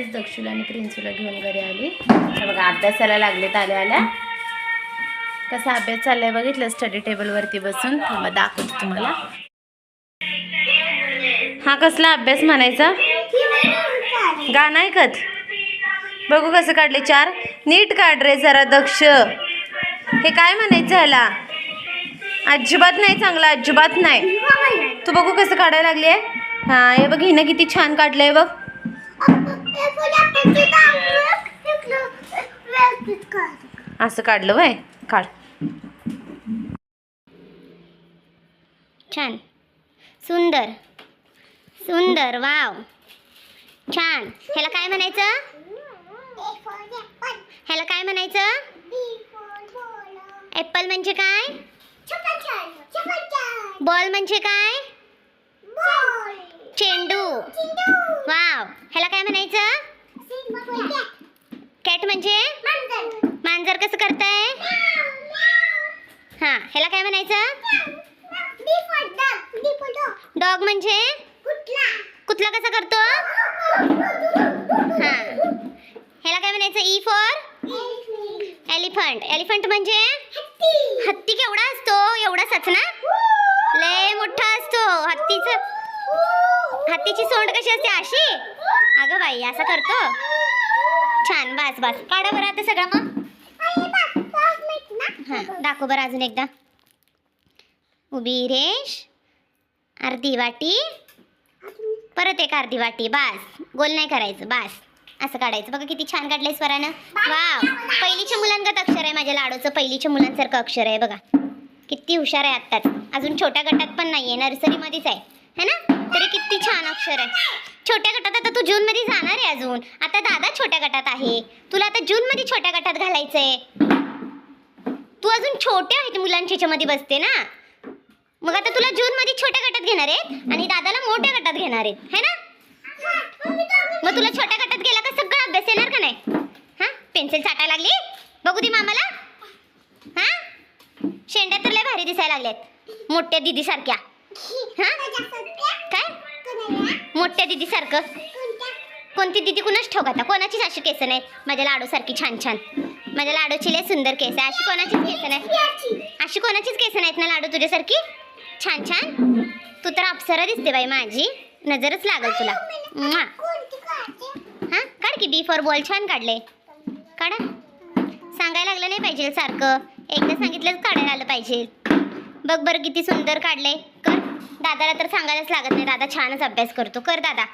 आत्ताच दक्षुला आणि प्रिन्सूला घेऊन घरी आली. तर बघा अभ्यासाला लागलेत आल्या आल्या. कसा अभ्यास चाललाय बघितलं? स्टडी टेबलवरती बसून. थांबा दाखवते तुम्हाला. हा कसला अभ्यास म्हणायचा? गाणं ऐकत? बघू कसं काढले चार. नीट काढ रे जरा दक्ष. हे काय म्हणायचं ह्याला? अजिबात नाही चांगलं अजिबात नाही. तू बघू कसं काढायला लागली आहे हा हे बघ हिनं किती छान काढलंय बघ. असं काढलं वय काढ. छान. सुंदर. सुंदर वाव. छान. ह्याला काय म्हणायचं? ह्याला काय म्हणायचं? ॲपल म्हणजे काय? बॉल म्हणजे काय? चेंडू. वाव. ह्याला काय म्हणायचं? कॅट म्हणजे? मांजर. कसं करताय? हा ह्याला काय म्हणायचं? डॉग म्हणजे? कुठला कसा करतो? हा. ह्याला काय म्हणायचं? E for? एलिफंट. एलिफंट म्हणजे? हत्ती. केवढा असतो? एवढा ना? लय मोठा असतो. हत्तीचं हत्तीची सोंड कशी असते अशी अगं बाई असं करतो. छान बस बस. काढा बरं आता सगळं मग. हां दाखव बरं अजून एकदा. उभी रेश अर्धी वाटी. परत एक अर्धी वाटी बास. गोल नाही करायचं बास. असं काढायचं. बघा किती छान काढलंय स्वरानं. वाव. पहिलीच्या मुलांगत अक्षर आहे माझ्या लाडूचं. पहिलीच्या मुलांसारखं अक्षर आहे बघा. किती हुशार आहे आत्ताच. अजून छोट्या गटात पण नाही आहे नर्सरीमध्येच आहे. है ना? तरी किती छान अक्षर आहे. छोट्या गटात आता तू जून मध्ये जाणार आहे अजून. आता दादा छोट्या गटात आहे. तुला आता जून मध्ये छोट्या गटात घालायचंय. तू अजून छोटे आहेत मुलांच्या ह्याच्यामध्ये बसते ना? मग आता तुला जून मध्ये छोट्या गटात घेणार आहेत आणि दादाला मोठ्या गटात घेणार आहेत. है ना? मग तुला छोट्या गटात गेला का सगळा अभ्यास येणार का नाही? हा? पेन्सिल चाटायला लागली? बघू दे मामाला. हा? शेंड्या तर लय भारी दिसायला लागल्यात. मोठ्या दिदी सारख्या हा? मोठ्या दिदी सारखं कोणती दिदी कुणाच ठेव आता? कोणाचीच अशी केस नाही? माझ्या लाडूसारखी छान छान. माझ्या लाडूची लय सुंदर केस आहे. अशी कोणाचीच केस नाही? अशी कोणाचीच केस नाहीत ना लाडू तुझ्यासारखी? छान छान. तू तर अप्सरा दिसते बाई माझी. नजरच लागल तुला. हां हा? काढ की बी फॉर बॉल छान काढले. काढा. सांगायला लागलं नाही पाहिजे सारखं. एकदा सांगितलंच काढायला आलं पाहिजे. बघ बरं किती सुंदर काढले. कर. दादाला तर सांगायलाच लागत नाही दादा छानच अभ्यास करतो कर दादा.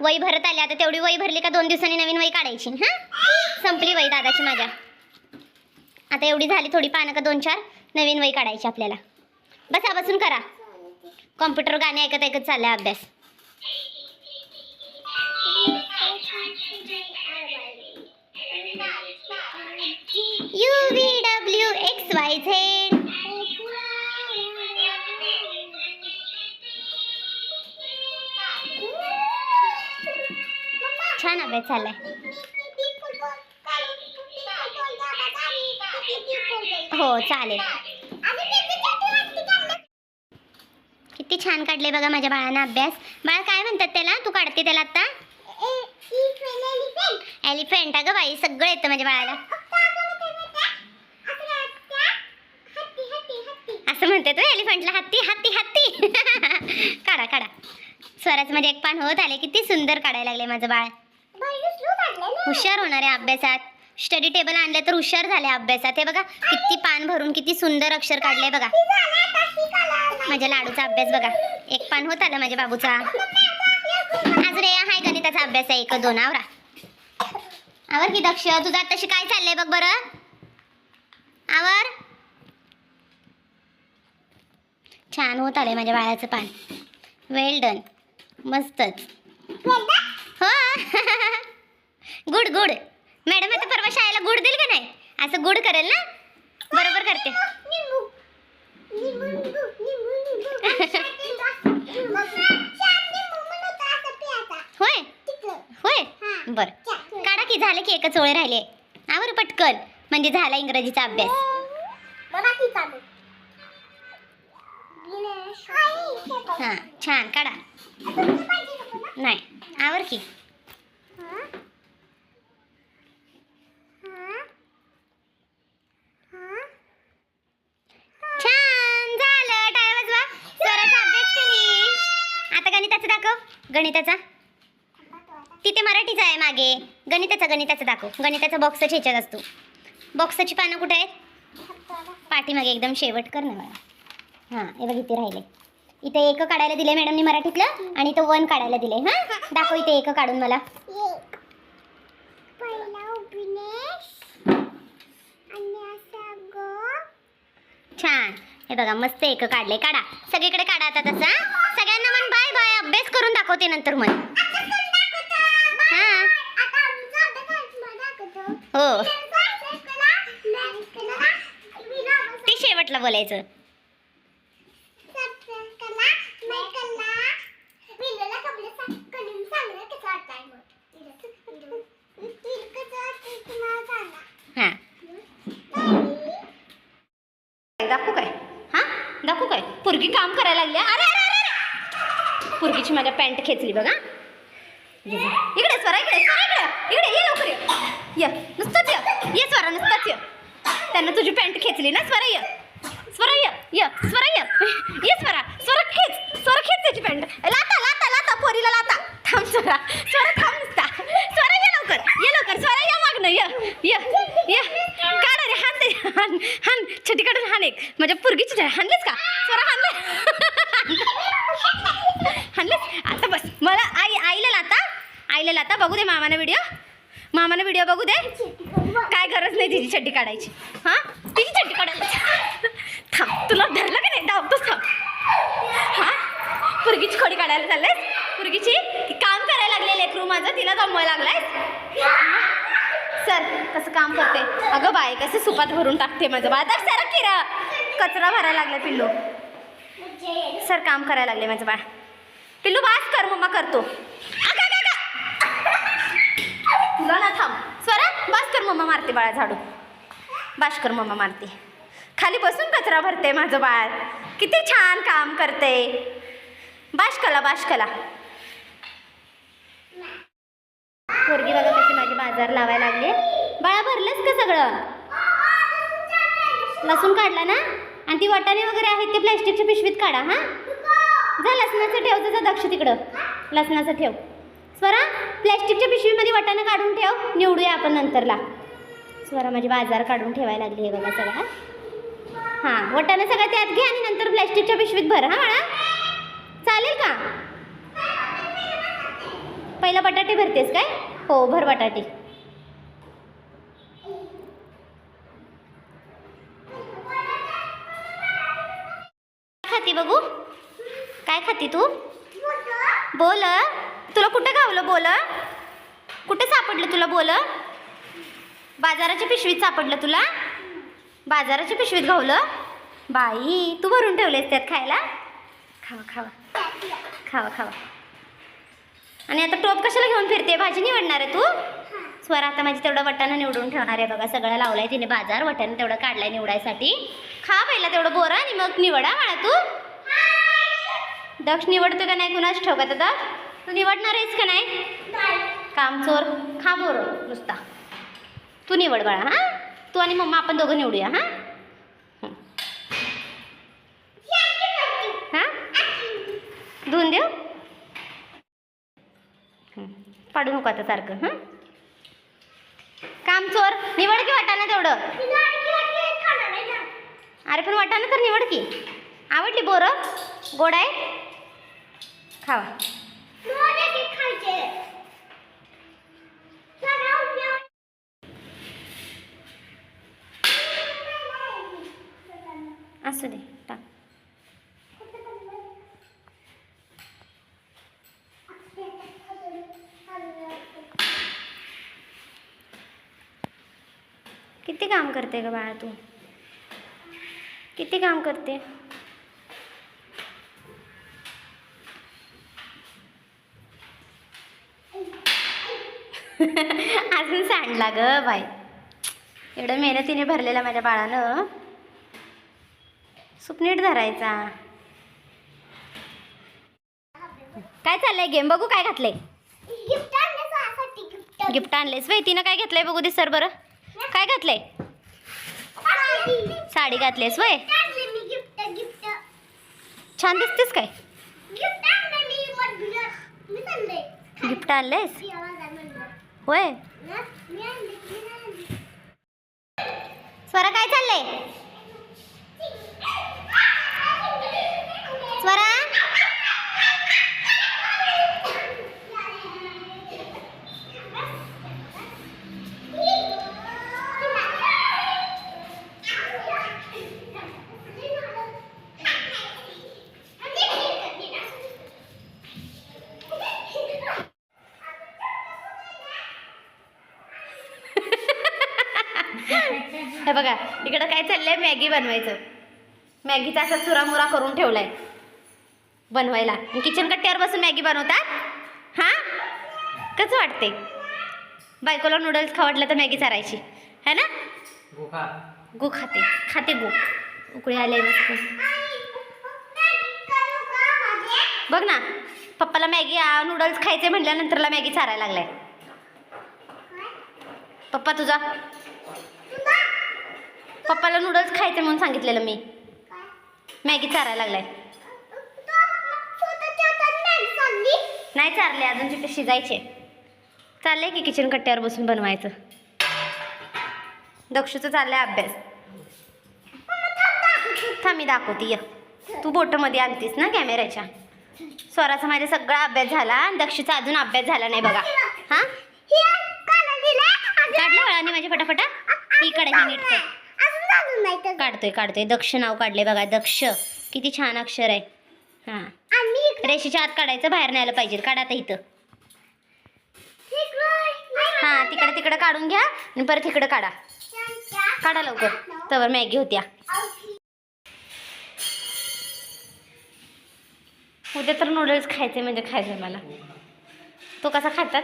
वही भरत आली आता तेवढी वही भरली का दोन दिवसांनी नवीन वही काढायची हां? संपली वही दादाची माझ्या. आता एवढी झाली थोडी पानं का दोन चार नवीन वही काढायची आपल्याला. बसा बसून करा. कॉम्प्युटर गाणे ऐकत ऐकत चाललाय अभ्यास. U V W X Y Z छान अभ्यास झालाय. हो चालेल. किती छान काढले बघा माझ्या बाळानं अभ्यास. बाळ काय म्हणतात त्याला? तू काढते त्याला आता एलिफंट अगं बाई सगळं येतं माझ्या बाळाला. असं म्हणते तू एलिफंटला हत्ती हत्ती हत्ती. काढा काढा. स्वराजमध्ये एक पान होत आले किती सुंदर काढायला लागले माझं बाळ. हुशार होणार आहे अभ्यासात. स्टडी टेबल आणलं तर हुशार झाले अभ्यासात. हे बघा किती पान भरून किती सुंदर अक्षर काढले बघा. माझ्या लाडूचा अभ्यास बघा. एक पान होत आलं माझ्या बाबूचा. आज हे हाय गणिताचा अभ्यास आहे. एक दोन आवरा. आवर की दक्ष तुझं तशी काय चाललंय बघ बरं? आवर. छान होत आलंय माझ्या बाळाचं पान. वेल डन मस्तच. हो. Good good. मॅडम आता परवा शाळेला गुड देईल का नाही? असं गुड करेल ना? बरोबर करते. होय? होय? बर. काढा की झालं की एकच ओळे राहिले. आवर पटकन. म्हणजे झाला इंग्रजीचा अभ्यास. हां छान. काढा. नाही. आवर की. गणिताचा तिथे मराठीचा आहे मागे. गणिताचा गणिताचा दाखव. गणिताचा बॉक्स ह्याच्यात असतो. बॉक्सची पानं कुठे आहेत? पाठीमागे एकदम शेवट कर ना मला हां हे बघ इथे राहिले. इथे एक काढायला दिले मॅडमनी मराठीतलं आणि इथं वन काढायला दिले हां दाखव इथे एक काढून मला. छान. हे बघा मस्त एक काढले. काढा. सगळीकडे काढा आता तसा सगळ्यांना म्हण बाय बाय अभ्यास करून दाखवते नंतर म्हण. हा. हो. ते शेवटला बोलायचं हां दाखवू काय हां दाखवू काय पुरगी काम करायला लागली अरे अरे अरे अरे! पुरगीची माझ्या पॅन्ट खेचली बघा. इकडे स्वरा इकडे स्वरा इकडे. इकडे ये लवकर ये. नुसतंच ये. ये स्वरा नुसतंच ये. त्यांना तुझी पॅन्ट खेचली ना स्वरा ये. स्वरा ये ये स्वरा ये. ये स्वरा स्वरा खेच. स्वरा खेच त्याची पॅन्ट. लाता लाता लाता पोरीला लाता. थांब स्वरा. स्वरा थांब नुसता. स्वरा ये लवकर. ये लवकर. स्वरा या मागणं ये ये ये. काढ रे हान ते हान हान. छटी काढून हान एक. माझ्या पुरगीची छडी का? स्वरा हाणले हाणलेस आता बस मला आई आईला लाता आईला लाता बघू दे मामाने व्हिडिओ मामाने व्हिडिओ बघू दे. काय गरज नाही तिची चड्डी काढायची. हां? तिची चड्डी काढायची थांब तुला धरलं का नाही? धावतोच थांब. हां? पुरगीची खोडी काढायला चाललेस पुरगीची? ती काम करायला आहे लेकरू माझं तिला जमवाय लागलाय सर कसं काम करते? अगं बाय कसं सुपात भरून टाकते माझं बाळ. तर सर किरा. कचरा भरायला लागला पिल्लू. सर काम करायला लागले माझं बाळ. पिल्लू बास कर मम्मा करतो अगं, अगं, अगं. तुला ना थांब स्वरा बास कर मम्मा मारते बाळा झाडू. बाश मम्मा मारते. खाली बसून कचरा भरते माझं बाळ. किती छान काम करते. बाष्कला बाष्कला पोरगी बघा कशी माझी बाजार लावायला लागले बाळा भरलंच का सगळं? लसूण काढला ना? आणि ती वाटाणे वगैरे आहेत ते प्लॅस्टिकच्या पिशवीत काढा हां? जा लसणाचं ठेव जा दक्ष तिकडं. लसणाचं ठेव. स्वरा प्लॅस्टिकच्या पिशवीमध्ये वाटाणा काढून ठेव. निवडूया आपण नंतरला. स्वरा माझी बाजार काढून ठेवायला लागली आहे बघा सगळा. हां वाटाणा सगळं त्यात घे आणि नंतर प्लॅस्टिकच्या पिशवीत भर हां बाळा. चालेल का? पहिला बटाटे भरतेस काय? हो भर बटाटे. खाती बघू? काय खाती तू? बोल. तुला कुठं गावलं बोल? कुठं सापडलं तुला बोल? बाजाराच्या पिशवीत सापडलं तुला? बाजाराच्या पिशवीत घावलं? बाई तू भरून ठेवलेस त्यात खायला? खावा खावा. खावा खावा. आणि आता टोप कशाला घेऊन फिरते? भाजी निवडणार आहे तू? स्वर आता माझी तेवढं वटाणं निवडून ठेवणार आहे बघा. सगळं लावलाय तिने बाजार वटाणं तेवढं काढलाय निवडायसाठी. खा पहिला तेवढं बोरा आणि मग निवडा म्हणा तू. दक्ष निवडतो का नाही कुणाच ठेव का दक्ष? तू निवडणार आहेस का नाही? काम चोर. खा बोर नुसता. तू निवड बाळा हां? तू आणि मम्मा आपण दोघं निवडूया हां? हां? धुवून देऊ? पाडू नको आता सारखं हां? काम चोर निवड की वाटाणा तेवढं? अरे पण वाटाणा तर निवड की. आवडली बोरं? गोड आहे? खावा. असू दे टाक. किती काम करते ग बाळा तू? किती काम करते? अजून सांडला ग बाई. एवढं मेहनतीने भरलेला माझ्या बाळानं. सूप नीट धरायचा. काय चाललंय गेम बघू काय घातलंय. गिफ्ट आणलेस वय तिनं काय घेतलंय बघू दे सर बरं. काय घातलंय? साडी. घातलीस वय छान दिसतेस काय? गिफ्ट आणलेस होय स्वरा काय चाललंय? स्वरा हे बघा इकडं काय चाललंय? मॅगी बनवायचं. मॅगीचा असा चुरामुरा करून ठेवलाय. बनवायला. किचन कट्ट्यावर बसून मॅगी बनवतात. हां? कसं वाटते बायकोला नूडल्स खावटलं तर मॅगी चारायची. है ना? गु खाते. खाते गु. उकळी आले मस्त. बघ ना पप्पाला मॅगी नूडल्स खायचे म्हटल्यानंतरला मॅगी चारायला लागलाय. पप्पा तुझा? पप्पाला नूडल्स खायचे म्हणून सांगितलेलं मी. मॅगी चारायला लागलाय. नाही चालले अजून तिथे शिजायचे. चालले की किचन कट्ट्यावर बसून बनवायचं. दक्षूचं चाललंय अभ्यास. थांब मी दाखवते ये. तू बोटमध्ये आणतीस ना कॅमेऱ्याच्या? स्वराचा माझा सगळा अभ्यास झाला आणि दक्षूचा अजून अभ्यास झाला नाही बघा. हा? काढलं वळाने माझ्या फटाफटा इकडे हे नीट कर. काढतोय काढतोय. दक्ष नाव काढले बघा दक्ष. किती छान अक्षर आहे. हां. रेषेच्या आत काढायचं बाहेर न्यायला पाहिजे काढा आता इथं हां तिकडे तिकडे काढून घ्या आणि परत इकडे काढा काढा लवकर तवर मॅगी होत्या उद्या तर नूडल्स खायचे म्हणजे खायचे मला तो कसा खातात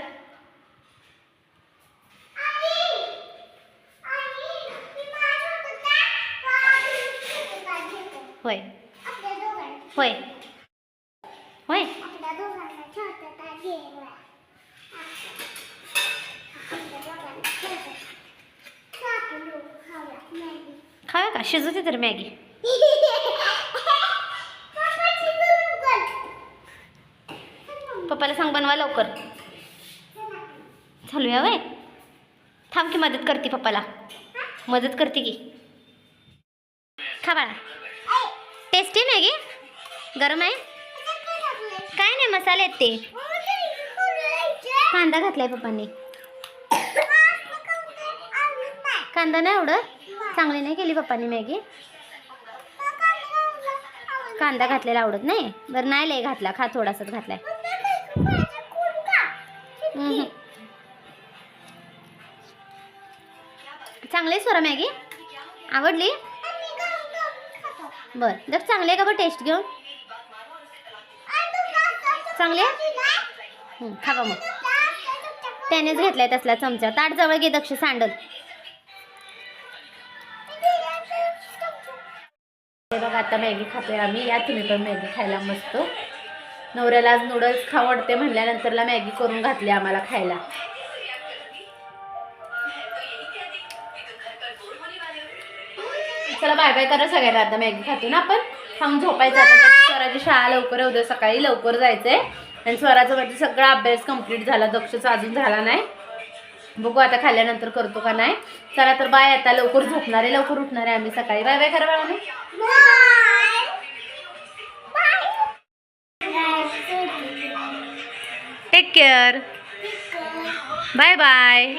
होय होय होय. खाव्या का? शिजवते तर मॅगी. पप्पाला सांग बनवा लवकर. चालूया वय थांब की मदत करते पप्पाला. मदत करते की. खा बाळा. Tasty Maggi? गरम आहे? काय नाही मसाले आहेत ते. कांदा घातलाय पप्पांनी. कांदा नाही आवडत चांगली नाही केली पप्पांनी मॅगी. कांदा घातलेला आवडत नाही? बरं नाही लय घातला. खा थोडासाच घातलाय. चांगली आहे स्वरा मॅगी? आवडली? बर जर चांगली आहे का बरं टेस्ट घेऊन? चांगले आहे? खावा मग. त्यानेच घेतलाय तसला चमचा. ताट जवळ घे दक्ष सांडल. बघा आता मॅगी खातोय आम्ही. या तुम्ही पण मॅगी खायला मस्त. नवऱ्याला आज नूडल्स खावडते म्हणल्यानंतरला मॅगी करून घातली आम्हाला खायला. चला बाय बाय करा सगळ्यांना आता मॅगी खातो ना आपण खाऊन झोपायचं स्वराची शाळा लवकर आहे, उद्या सकाळी लवकर जायचंय. आणि स्वराचा म्हणजे सगळा अभ्यास कंप्लीट झाला दक्षचा अजून झाला नाही. बघू आता खाल्ल्यानंतर करतो का नाही. चला तर बाय आता लवकर झोपणार आहे लवकर उठणार आहे आम्ही सकाळी. बाय बाय करा बाळाने टेक केअर बाय बाय